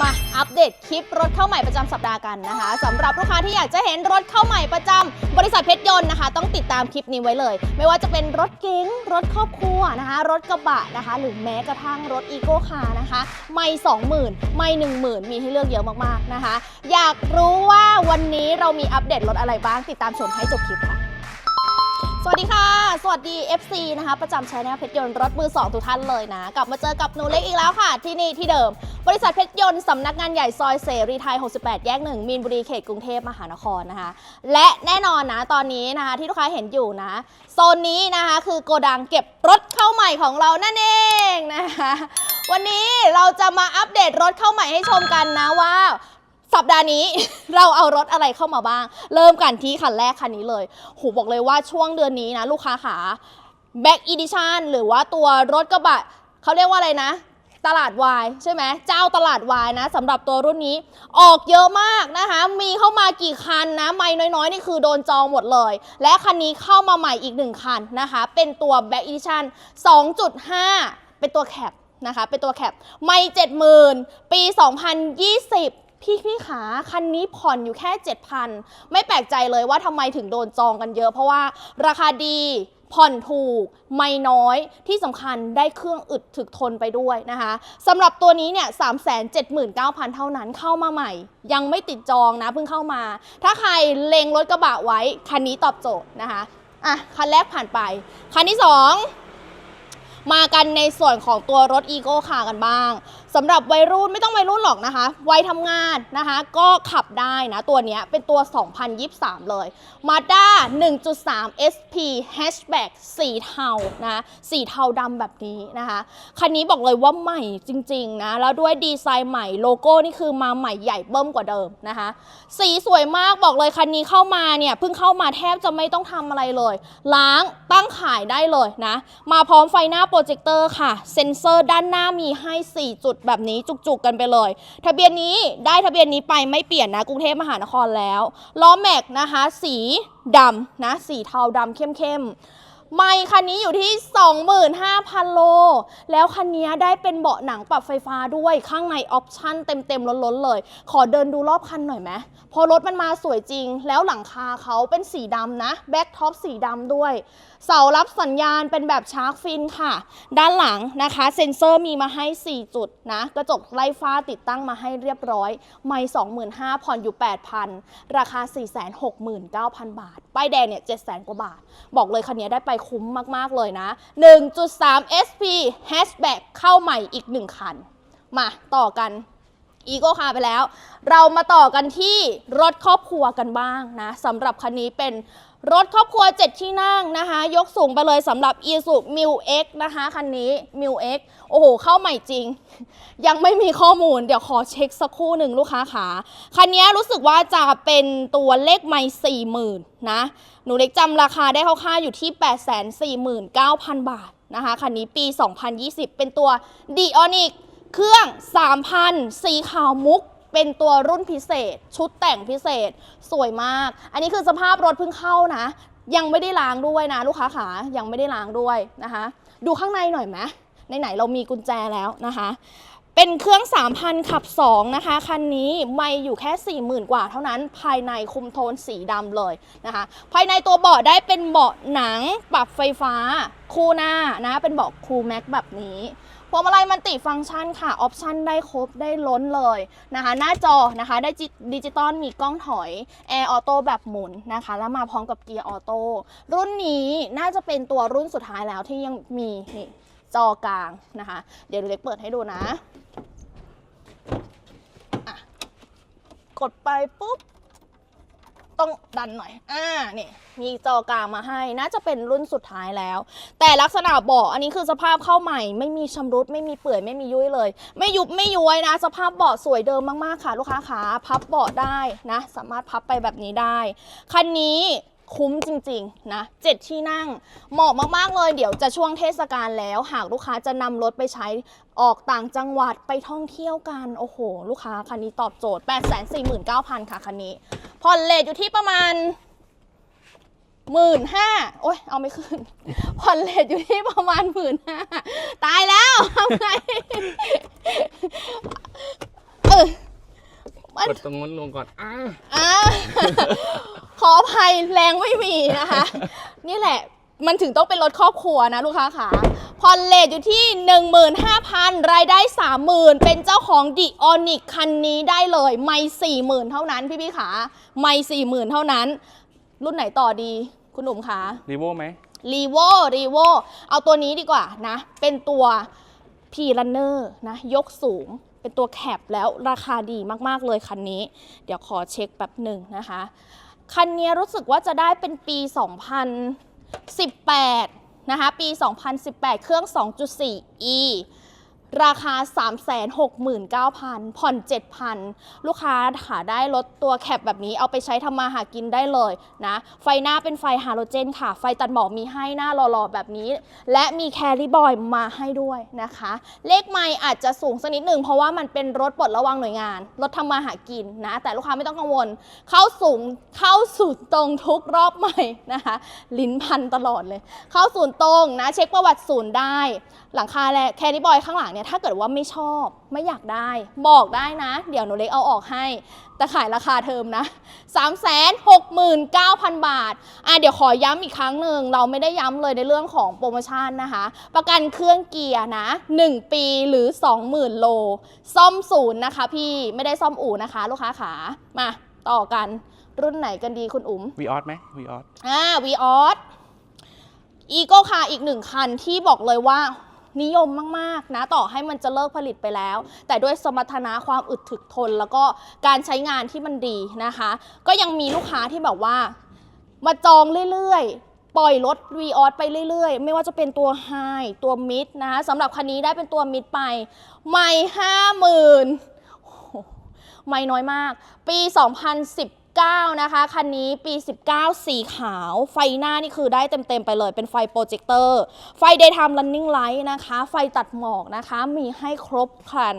มาอัปเดตคลิปรถเข้าใหม่ประจำสัปดาห์กันนะคะสำหรับลูกค้าที่อยากจะเห็นรถเข้าใหม่ประจำบริษัทเพชรยนต์นะคะ ต้องติดตามคลิปนี้ไว้เลย ไม่ว่าจะเป็นรถเก๋งรถครอบครัวนะคะ รถกระบะนะคะ หรือแม้กระทั่งรถอีโก้คาร์นะคะไม่20,000 ไม่ 10,000 มีให้เลือกเยอะมากๆนะคะ อยากรู้ว่าวันนี้เรามีอัปเดตรถอะไรบ้างติดตามชมให้จบคลิปค่ะสวัสดีค่ะ สวัสดี FC นะคะ ประจำช anel เพชรยนต์รถมือ 2 ทุกท่านเลยนะ กลับมาเจอกับหนูเล็กอีกแล้วค่ะ ที่นี่ที่เดิม บริษัทเพชรยนต์สำนักงานใหญ่ซอยเสรีไทย 68 แยก1มีนบุรีเขตกรุงเทพมหานครนะคะ และแน่นอนนะตอนนี้นะคะที่ลูกค้าเห็นอยู่นะ โซนนี้นะคะคือโกดังเก็บรถเข้าใหม่ของเรานั่นเองนะคะ วันนี้เราจะมาอัปเดตรถเข้าใหม่ให้ชมกันนะว่าสัปดาห์นี้ เราเอารถอะไรเข้ามาบ้าง เริ่มกันที่คันแรกคันนี้เลยหูบอกเลยว่าช่วงเดือนนี้นะ ลูกค้าขา Back Edition หรือว่าตัวรถกระบะเขาเรียกว่าอะไรนะ ตลาดวายใช่ไหมเจ้าตลาดวายนะสำหรับตัวรุ่นนี้ ออกเยอะมากนะคะ มีเข้ามากี่คันนะไม่น้อยๆ นี่คือโดนจองหมดเลย และคันนี้เข้ามาใหม่อีกหนึ่งคันนะคะ เป็นตัว Back Edition 2.5 เป็นตัวแคปนะคะ เป็นตัวแคปไม่70,000ปี 2020พี่พี่ขาคันนี้ผ่อนอยู่แค่ 7,000 ไม่แปลกใจเลยว่าทำไมถึงโดนจองกันเยอะ เพราะว่าราคาดี ผ่อนถูกไม่น้อยที่สำคัญได้เครื่องอึดถึกทนไปด้วยนะคะสำหรับตัวนี้เนี่ย379,000เท่านั้นเข้ามาใหม่ ยังไม่ติดจองนะเพิ่งเข้ามา ถ้าใครเลงรถกระบะไว้ คันนี้ตอบโจทย์นะคะอะคันแรกผ่านไป คันที่2มากันในส่วนของตัวรถอีโก้คากันบ้างสำหรับวัยรุ่นไม่ต้องวัยรุ่นหรอกนะคะ วัยทำงานนะคะ ก็ขับได้นะตัวนี้เป็นตัว 2023 เลย Mazda 1.3 SP Hatchback สีเทานะสีเทาดำแบบนี้นะคะ คันนี้บอกเลยว่าใหม่จริงๆนะ แล้วด้วยดีไซน์ใหม่โลโก้นี่คือมาใหม่ใหญ่เบิ้มกว่าเดิมนะคะ สีสวยมากบอกเลยคันนี้เข้ามาเนี่ยเพิ่งเข้ามาแทบจะไม่ต้องทำอะไรเลย ล้างตั้งขายได้เลยนะ มาพร้อมไฟหน้าโปรเจคเตอร์ค่ะ เซ็นเซอร์ด้านหน้ามีให้ 4 จุดแบบนี้จุกๆกันไปเลย ทะเบียนนี้ได้ทะเบียนนี้ไปไม่เปลี่ยนนะกรุงเทพมหานครแล้วล้อแม็กนะคะ สีดำนะสีเทาดำเข้มๆไม่คันนี้อยู่ที่ 25,000 โล แล้วคันนี้ได้เป็นเบาะหนังปรับไฟฟ้าด้วยข้างในออปชั่นเต็มๆล้นๆเลย ขอเดินดูรอบคันหน่อยไหมพอรถมันมาสวยจริง แล้วหลังคาเขาเป็นสีดำนะแบ็คท็อปสีดำด้วยเสารับสัญญาณเป็นแบบชาร์กฟินค่ะ ด้านหลังนะคะ เซ็นเซอร์มีมาให้ 4 จุดนะ กระจกไล่ฟ้าติดตั้งมาให้เรียบร้อย ไม่25,000 ผ่อนอยู่ 8,000 ราคา 469,000 บาท ป้ายแดงเนี่ย 700,000 กว่าบาท บอกเลยคันนี้ได้ไปคุ้มมาก ๆ เลยนะ 1.3 SP Hatchback เข้าใหม่อีก 1 คัน มาต่อกันอีโก้คาไปแล้ว เรามาต่อกันที่รถครอบครัวกันบ้างนะสำหรับคันนี้เป็น รถครอบครัว 7 ที่นั่งนะคะ ยกสูงไปเลยสำหรับ i s u m i l X นะคะคันนี้ m i l X โอ้โห เข้าใหม่จริง ยังไม่มีข้อมูลเดี๋ยวขอเช็คสักครู่หนึ่งลูกค้าขาคันนี้รู้สึกว่าจะเป็นตัวเลขไม่สี่หมื่นนะ หนูเล็กจำราคาได้คร่าวๆอยู่ที่ 849,000 บาทนะคะคันนี้ปี 2020 เป็นตัว d i o n i c เครื่อง 3,000 สีขาวมุก เป็นตัวรุ่นพิเศษ ชุดแต่งพิเศษ สวยมาก อันนี้คือสภาพรถเพิ่งเข้านะ ยังไม่ได้ล้างด้วยนะ ลูกค้าขายังไม่ได้ล้างด้วยนะคะ ดูข้างในหน่อยไหมไหนๆเรามีกุญแจแล้วนะคะ เป็นเครื่อง 3,000 ขับ 2 นะคะ คันนี้ไม่อยู่แค่ 40,000 กว่าเท่านั้นภายในคุมโทนสีดำเลยนะคะ ภายในตัวเบาะได้เป็นเบาะหนังปรับไฟฟ้าคู่หน้านะ เป็นเบาะคูลแม็กแบบนี้ พวงมาลัยมันติฟังก์ชันค่ะ ออปชันได้ครบได้ล้นเลยนะคะ หน้าจอนะคะได้จิดิจิตอลมีกล้องถอยแอร์ออโต้แบบหมุนนะคะ แล้วมาพร้อมกับเกียร์ออโต้รุ่นนี้น่าจะเป็นตัวรุ่นสุดท้ายแล้วที่ยังมีนี่จอกลางนะคะ เดี๋ยวเล็กเปิดให้ดูนะอะกดไปปุ๊บ ต้องดันหน่อย อ่านี่มีจอกลางมาให้น่าจะเป็นรุ่นสุดท้ายแล้ว แต่ลักษณะเบาะอันนี้คือสภาพเข้าใหม่ ไม่มีชำรุด ไม่มีเปื่อยไม่มียุ่ยเลย ไม่ยุบไม่ย้วยนะ สภาพเบาะสวยเดิมมากๆค่ะ ลูกค้าขาพับเบาะได้นะ สามารถพับไปแบบนี้ได้คันนี้ คุ้มจริงๆนะเจ็ดที่นั่ง เหมาะมากๆเลยเดี๋ยวจะช่วงเทศกาลแล้ว หากลูกค้าจะนำรถไปใช้ออกต่างจังหวัดไปท่องเที่ยวกัน โอ้โห ลูกค้าคันนี้ตอบโจทย์ 849,000 ค่ะคันนี้ผ่อนเลทอยู่ที่ประมาณหมื่นห้าโอ้ยเอาไม่ขึ้นผ่อนเลทอยู่ที่ประมาณหมื่นห้าตายแล้วทำไงเออ กดตรงนั้นลงก่อนอ้าอ่า ขออภัยแรงไม่มีนะคะ นี่แหละมันถึงต้องเป็นรถครอบครัวนะลูกค้าค่ะผ่อนเลทอยู่ที่ 15,000 รายได้ 30,000 เป็นเจ้าของดิออนิกคันนี้ได้เลย ไม่ 40,000 เท่านั้นพี่พี่ขา ไม่ 40,000 เท่านั้น รุ่นไหนต่อดี คุณหนุ่มคะรีโวไหมรีโวรีโวเอาตัวนี้ดีกว่านะ เป็นตัว p r u n n e r นะ ยกสูง เป็นตัวแคปแล้วราคาดีมากๆเลยคันนี้ เดี๋ยวขอเช็คแป๊บหนึ่งนะคะ คันนี้รู้สึกว่าจะได้เป็นปี 2018 นะคะ ปี 2018 เครื่อง 2.4e ราคา 369,000 ผ่อน 7,000 ลูกค้าหาได้รถตัวแคปแบบนี้เอาไปใช้ทำมาหากินได้เลยนะ ไฟหน้าเป็นไฟฮาโลเจนค่ะ ไฟตัดหมอกมีให้หน้าหล่อๆ แบบนี้ และมีแคริบอยมาให้ด้วยนะคะ เลขไม่อาจจะสูงสักนิดหนึ่งเพราะว่ามันเป็นรถปลดระวังหน่วยงาน รถทำมาหากินนะ แต่ลูกค้าไม่ต้องกังวล เข้าสูงเข้าสู่ตรงทุกรอบใหม่นะคะ ลิ้นพันตลอดเลย เข้าศูนย์ตรงนะ เช็คประวัติศูนย์ได้ หลังคาและแคริบอยข้างหลังเนี่ยถ้าเกิดว่าไม่ชอบไม่อยากได้ บอกได้นะ เดี๋ยวหนูเล็กเอาออกให้ แต่ขายราคาเทอมนะ 369,000 บาทอะเดี๋ยวขอย้ำอีกครั้งหนึ่งเราไม่ได้ย้ำเลยในเรื่องของโปรโมชั่นนะคะ ประกันเครื่องเกียร์นะ 1 ปีหรือ 20,000 โล ซ่อมศูนย์นะคะ พี่ไม่ได้ซ่อมอู่นะคะ ลูกค้าขามาต่อกันรุ่นไหนกันดีคุณอุ๋มวีออสไหมวีออสอ่าวีออสอีโก้คาอีกหนึ่งคันที่บอกเลยว่า นิยมมากๆนะต่อให้มันจะเลิกผลิตไปแล้ว แต่ด้วยสมรรถนะความอึดถึกทน แล้วก็การใช้งานที่มันดีนะคะ ก็ยังมีลูกค้าที่แบบว่า มาจองเรื่อยๆปล่อยรถวีออสไปเรื่อยๆ ไม่ว่าจะเป็นตัวไฮตัวมิดนะคะสำหรับคันนี้ได้เป็นตัวมิดไป ไม่ห้าหมื่นไม่น้อยมาก ปี 19 นะคะ คันนี้ปี 19 สีขาว ไฟหน้านี่คือได้เต็ม ๆ ไปเลย เป็นไฟโปรเจคเตอร์ ไฟ daytime running light นะคะ ไฟตัดหมอกนะคะ มีให้ครบครัน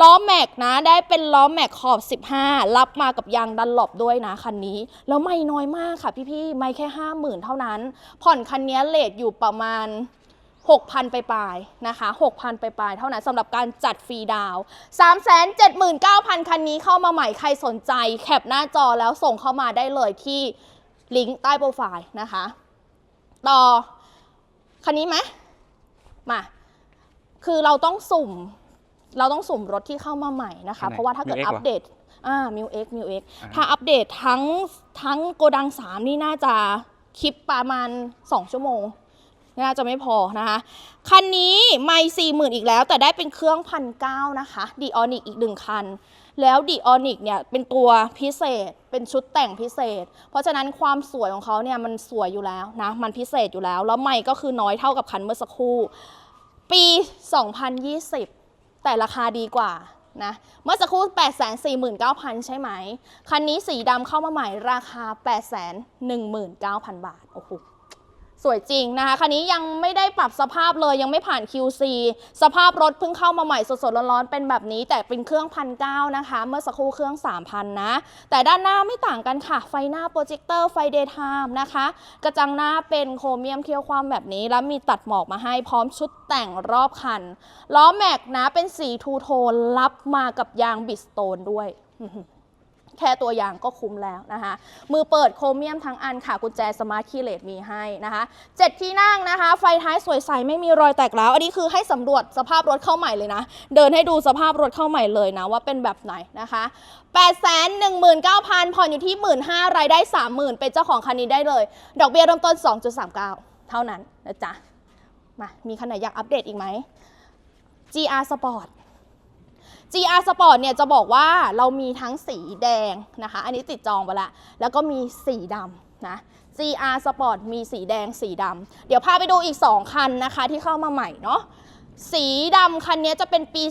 ล้อแม็กนะ ได้เป็นล้อแม็กขอบ 15 รับมากับยางดันหลบด้วยนะ คันนี้ แล้วไม่น้อยมากค่ะพี่ๆ ไม่แค่ 50,000 เท่านั้น ผ่อนคันนี้เลทอยู่ประมาณ 6,000 ไปปลายๆนะคะ 6,000 ไปปลายๆเท่านั้นสำหรับการจัดฟรีดาวน์379,000 คันนี้เข้ามาใหม่ใครสนใจแคปหน้าจอแล้วส่งเข้ามาได้เลยที่ลิงก์ใต้โปรไฟล์นะคะ ต่อ คันนี้ไหมมา คือเราต้องสุ่ม เราต้องสุ่มรถที่เข้ามาใหม่นะคะ เพราะว่าถ้าเกิดอัปเดตอ่ามิวเอ็กมิวเอ็กถ้าอัปเดตทั้งทั้งโกดัง 3 นี่น่าจะคลิปประมาณ 2 ชั่วโมง น่าจะไม่พอนะคะ คันนี้ไม่สี่หมื่นอีกแล้ว แต่ได้เป็นเครื่องพันเก้านะคะดีออนิกอีกหนึ่งคัน แล้วดีออนิกเนี่ยเป็นตัวพิเศษ เป็นชุดแต่งพิเศษ เพราะฉะนั้นความสวยของเขาเนี่ยมันสวยอยู่แล้วนะ มันพิเศษอยู่แล้ว แล้วไม่ก็คือน้อยเท่ากับคันเมื่อสักครู่ ปี 2020 แต่ราคาดีกว่านะเมื่อสักครู่ 849,000 ใช่ไหม คันนี้สีดำเข้ามาใหม่ราคา 819,000 บาท โอ้โห สวยจริงนะคะคันนี้ยังไม่ได้ปรับสภาพเลยยังไม่ผ่าน QC สภาพรถเพิ่งเข้ามาใหม่สดๆร้อนๆเป็นแบบนี้ แต่เป็นเครื่องพันเนะคะ เมื่อสักครู่เครื่อง 3,000 นะ แต่ด้านหน้าไม่ต่างกันค่ะ ไฟหน้าโปรเจคเตอร์ไฟเดย์ไทม์นะคะ กระจังหน้าเป็นโครเมียมเคียวความแบบนี้ แล้วมีตัดหมอกมาให้พร้อมชุดแต่งรอบคันล้อแม็กนะเป็นสีทูโทนรับมากับยางบิสโตนด้วย แค่ตัวอย่างก็คุ้มแล้วนะคะ มือเปิดโครเมียมทั้งอันค่ะ กุญแจสมาร์ทคีย์เลสมีให้นะคะเจ็ดที่นั่งนะคะ ไฟท้ายสวยใสไม่มีรอยแตกร้าวอันนี้คือให้สำรวจสภาพรถเข้าใหม่เลยนะ เดินให้ดูสภาพรถเข้าใหม่เลยนะ ว่าเป็นแบบไหนนะคะ8 1 9 0 0 0ผ่อนอยู่ที่ 15,000รายได้ 30,000 เป็นเจ้าของคันนี้ได้เลย ดอกเบี้ยเริ่มต้น 2.39 เท่านั้นนะจ๊ะมามีคันไหนอยากอัปเดตอีกไหม GR Sport GR Sport เนี่ยจะบอกว่าเรามีทั้งสีแดงนะคะ อันนี้ติดจองไปละแล้วก็มีสีดำนะ GR Sport มีสีแดงสีดำเดี๋ยวพาไปดูอีก 2 คันนะคะที่เข้ามาใหม่เนาะสีดำคันนี้จะเป็นปี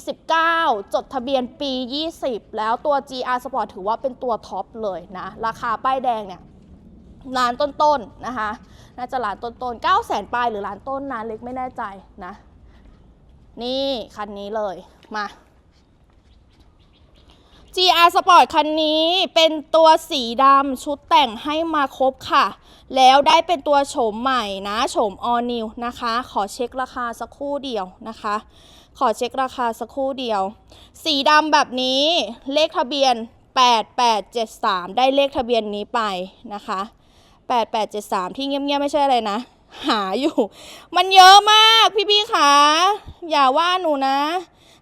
19 จดทะเบียนปี 20 แล้วตัว GR Sport ถือว่าเป็นตัวท็อปเลยนะ ราคาป้ายแดงเนี่ยล้านต้นๆนะคะ น่าจะล้านต้นๆ9 0 0แสนปลายหรือล้านต้นนะเล็กไม่แน่ใจนะ นี่คันนี้เลยมา GR Sport คันนี้เป็นตัวสีดำชุดแต่งให้มาครบค่ะ แล้วได้เป็นตัวโฉมใหม่นะโฉม all new นะคะ ขอเช็คราคาสักครู่เดียวนะคะ ขอเช็คราคาสักครู่เดียว สีดำแบบนี้เลขทะเบียน 8873 ได้เลขทะเบียนนี้ไปนะคะ 8873 ที่เงียบๆไม่ใช่อะไรนะ หาอยู่ มันเยอะมากพี่ๆคะอย่าว่าหนูนะ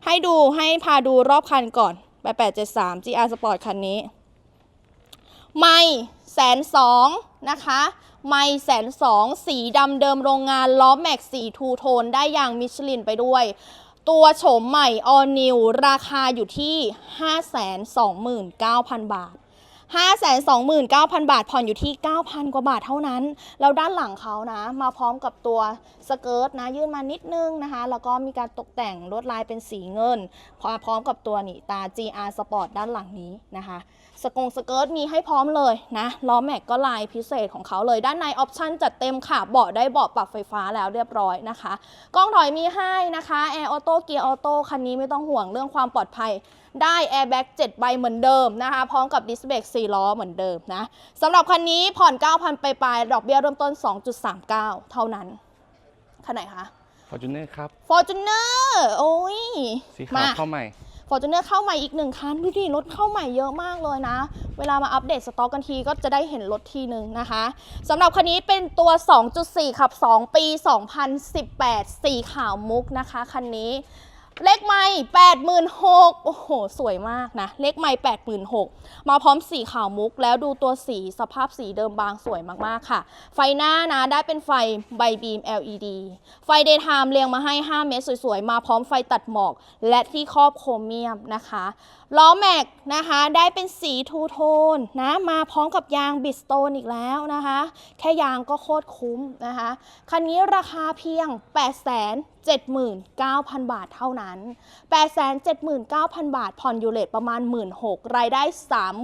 ให้ดูให้พาดูรอบคันก่อน 8873 GR Sport คันนี้ ไม่แสนสองนะคะ ไม่แสนสองสีดำเดิมโรงงานล้อแม็กสีทูโทนได้อย่างมิชลินไปด้วย ตัวโฉมใหม่ All New ราคาอยู่ที่ 529,000 บาท529,000 บาท ผ่อนอยู่ที่ 9,000 กว่าบาทเท่านั้น แล้วด้านหลังเขานะ มาพร้อมกับตัว สเกิร์ตนะยื่นมานิดนึงนะคะ แล้วก็มีการตกแต่งลวดลายเป็นสีเงินพร้อมกับตัวนี่ตา GR Sport ด้านหลังนี้นะคะ สกงสเกิร์ตมีให้พร้อมเลยนะล้อแม็กก็ลายพิเศษของเขาเลยด้านในออปชั่นจัดเต็มค่ะเบาะได้เบาะปรับไฟฟ้าแล้วเรียบร้อยนะคะกล้องถอยมีให้นะคะแอร์ออโต้เกียร์ออโต้คันนี้ไม่ต้องห่วงเรื่องความปลอดภัยได้แอร์แบ็ก7ใบเหมือนเดิมนะคะ พร้อมกับดิสเบรก4ล้อเหมือนเดิมนะสำหรับคันนี้ผ่อน 9,000 ไปปลายดอกเบี้ยเริ่มต้น 2.39 เท่านั้น คันไหนคะ ฟอร์จูเนอร์ครับ Fortuner โอ้ยสีขาวเข้าใหม่ฟอร์จูเนอร์เข้าใหม่อีกหนึ่งคันดูดิรถเข้าใหม่เยอะมากเลยนะ เวลามาอัปเดตสต็อกกันทีก็จะได้เห็นรถทีหนึ่งนะคะสำหรับคันนี้เป็นตัว 2.4 ขับ 2 ปี 2018 สีขาวมุกนะคะ คันนี้ เลขไม่86,000โอ้โห สวยมากนะ เลขไม่86,000มาพร้อมสีขาวมุก แล้วดูตัวสีสภาพสีเดิมบางสวยมากๆค่ะ ไฟหน้านะ ได้เป็นไฟใบบีม LED ไฟ Daytime เรียงมาให้ 5 เมตรสวยๆ มาพร้อมไฟตัดหมอก และที่ครอบโครเมียมนะคะ ล้อแม็กนะคะ ได้เป็นสีทูโทนนะ มาพร้อมกับยางบิสโตนอีกแล้วนะคะ แค่ยางก็โคตรคุ้มนะคะ คันนี้ราคาเพียง 79,000 บาทเท่านั้น 879,000 บาท ผ่อนยูเลตประมาณ 16,000รายได้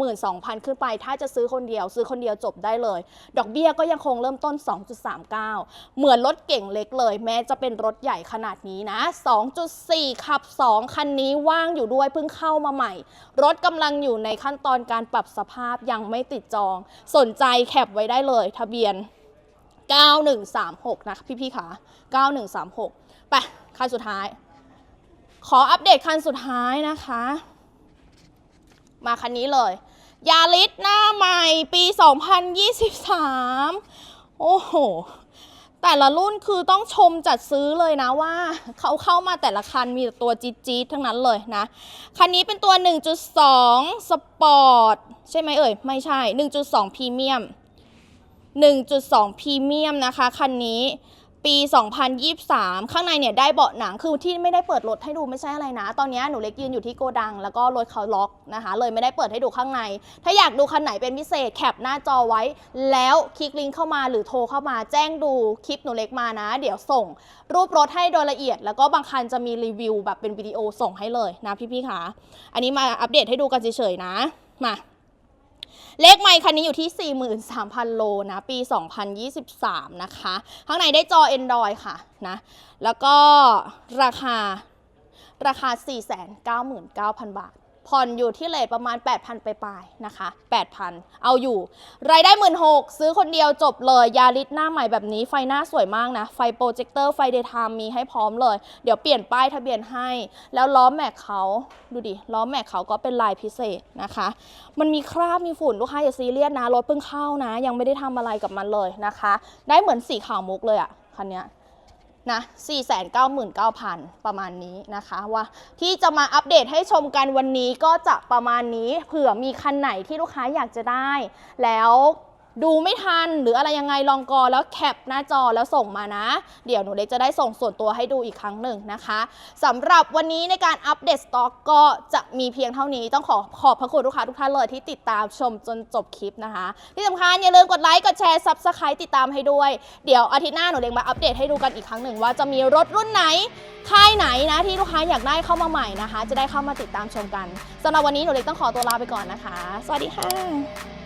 32,000 ขึ้นไป ถ้าจะซื้อคนเดียว ซื้อคนเดียวจบได้เลย ดอกเบี้ยก็ยังคงเริ่มต้น 2.39 เหมือนรถเก่งเล็กเลย แม้จะเป็นรถใหญ่ขนาดนี้นะ 2.4 ขับ 2 คันนี้ว่างอยู่ด้วยเพิ่งเข้ามาใหม่ รถกำลังอยู่ในขั้นตอนการปรับสภาพยังไม่ติดจอง สนใจแคปไว้ได้เลย ทะเบียน9136 นะพี่ๆค่ะ9136 ไปคันสุดท้าย ขออัปเดตคันสุดท้ายนะคะ มาคันนี้เลยยาริสหน้าใหม่ปี 2023 โอ้โห แต่ละรุ่นคือต้องชมจัดซื้อเลยนะว่า เขาเข้ามาแต่ละคันมีแต่ตัวจี๊ดๆทั้งนั้นเลยนะ คันนี้เป็นตัว 1.2 สปอร์ต ใช่ไหมเอ่ย ไม่ใช่ 1.2 พรีเมียม 1.2 พรีเมียมนะคะ คันนี้ ปี 2023 ข้างในเนี่ยได้เบาะหนังคือที่ไม่ได้เปิดรถให้ดูไม่ใช่อะไรนะ ตอนนี้หนูเล็กยืนอยู่ที่โกดัง แล้วก็รถเขาล็อกนะคะ เลยไม่ได้เปิดให้ดูข้างใน ถ้าอยากดูคันไหนเป็นพิเศษแคปหน้าจอไว้ แล้วคลิกลิงก์เข้ามาหรือโทรเข้ามาแจ้งดูคลิปหนูเล็กมานะ เดี๋ยวส่ง รูปรถให้โดยละเอียด แล้วก็บางคันจะมีรีวิวแบบเป็นวิดีโอส่งให้เลยนะพี่ๆคะอันนี้มาอัปเดตให้ดูกันเฉยๆนะมา เลขไมค์คันนี้อยู่ที่ 43,000 โลนะ ปี 2023 นะคะ ข้างในได้จอ Android ค่ะนะ แล้วก็ราคาราคา 499,000 บาท ผ่อนอยู่ที่เลทประมาณ 8,000 ไปปลายนะคะ 8,000 เอาอยู่ รายได้ 16,000ซื้อคนเดียวจบเลย ยาริสหน้าใหม่แบบนี้ ไฟหน้าสวยมากนะ ไฟโปรเจคเตอร์ไฟเดย์ไทม์มีให้พร้อมเลย เดี๋ยวเปลี่ยนป้ายทะเบียนให้ แล้วล้อแม็กเขาดูดิ ล้อแม็กเขาก็เป็นลายพิเศษนะคะ มันมีคราบมีฝุ่นลูกค้าอย่าซีเรียสนะ รถเพิ่งเข้านะ ยังไม่ได้ทำอะไรกับมันเลยนะคะ ได้เหมือนสีขาวมุกเลยอะคันเนี้ย นะ 499,000 ประมาณนี้นะคะว่าที่จะมาอัปเดตให้ชมกันวันนี้ก็จะประมาณนี้ เผื่อมีคันไหนที่ลูกค้าอยากจะได้ แล้ว ดูไม่ทันหรืออะไรยังไงลองกอแล้วแคปหน้าจอแล้วส่งมานะ เดี๋ยวหนูเล็กจะได้ส่งส่วนตัวให้ดูอีกครั้งหนึ่งนะคะสำหรับวันนี้ในการอัปเดตสต็อกก็จะมีเพียงเท่านี้ต้องขอขอบพระคุณลูกค้าทุกท่านเลยที่ติดตามชมจนจบคลิปนะคะ ที่สำคัญอย่าลืมกดไลค์กดแชร์ซับสไครต์ติดตามให้ด้วย เดี๋ยวอาทิตย์หน้าหนูเล็กมาอัปเดตให้ดูกันอีกครั้งหนึ่งว่าจะมีรถรุ่นไหนค่ายไหนนะที่ลูกค้าอยากได้เข้ามาใหม่นะคะ จะได้เข้ามาติดตามชมกันสำหรับวันนี้หนูเล็กต้องขอตัวลาไปก่อนนะคะ สวัสดีค่ะ